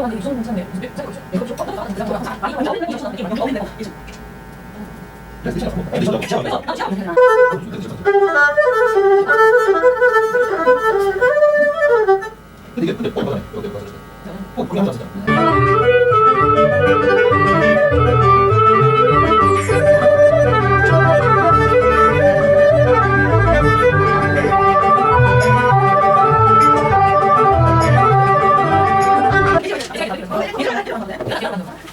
들어가는 게 괜찮네요. 이거 좀 어떤 거 같은 거 많이 많이 어울리는 게 좋은 느낌이 없는데 이제 근데 이게 근데 뭐 이거잖아요. 여기 여기 가서. 뭐 그냥 잡자.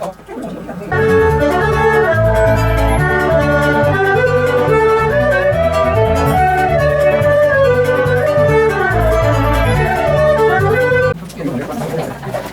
어,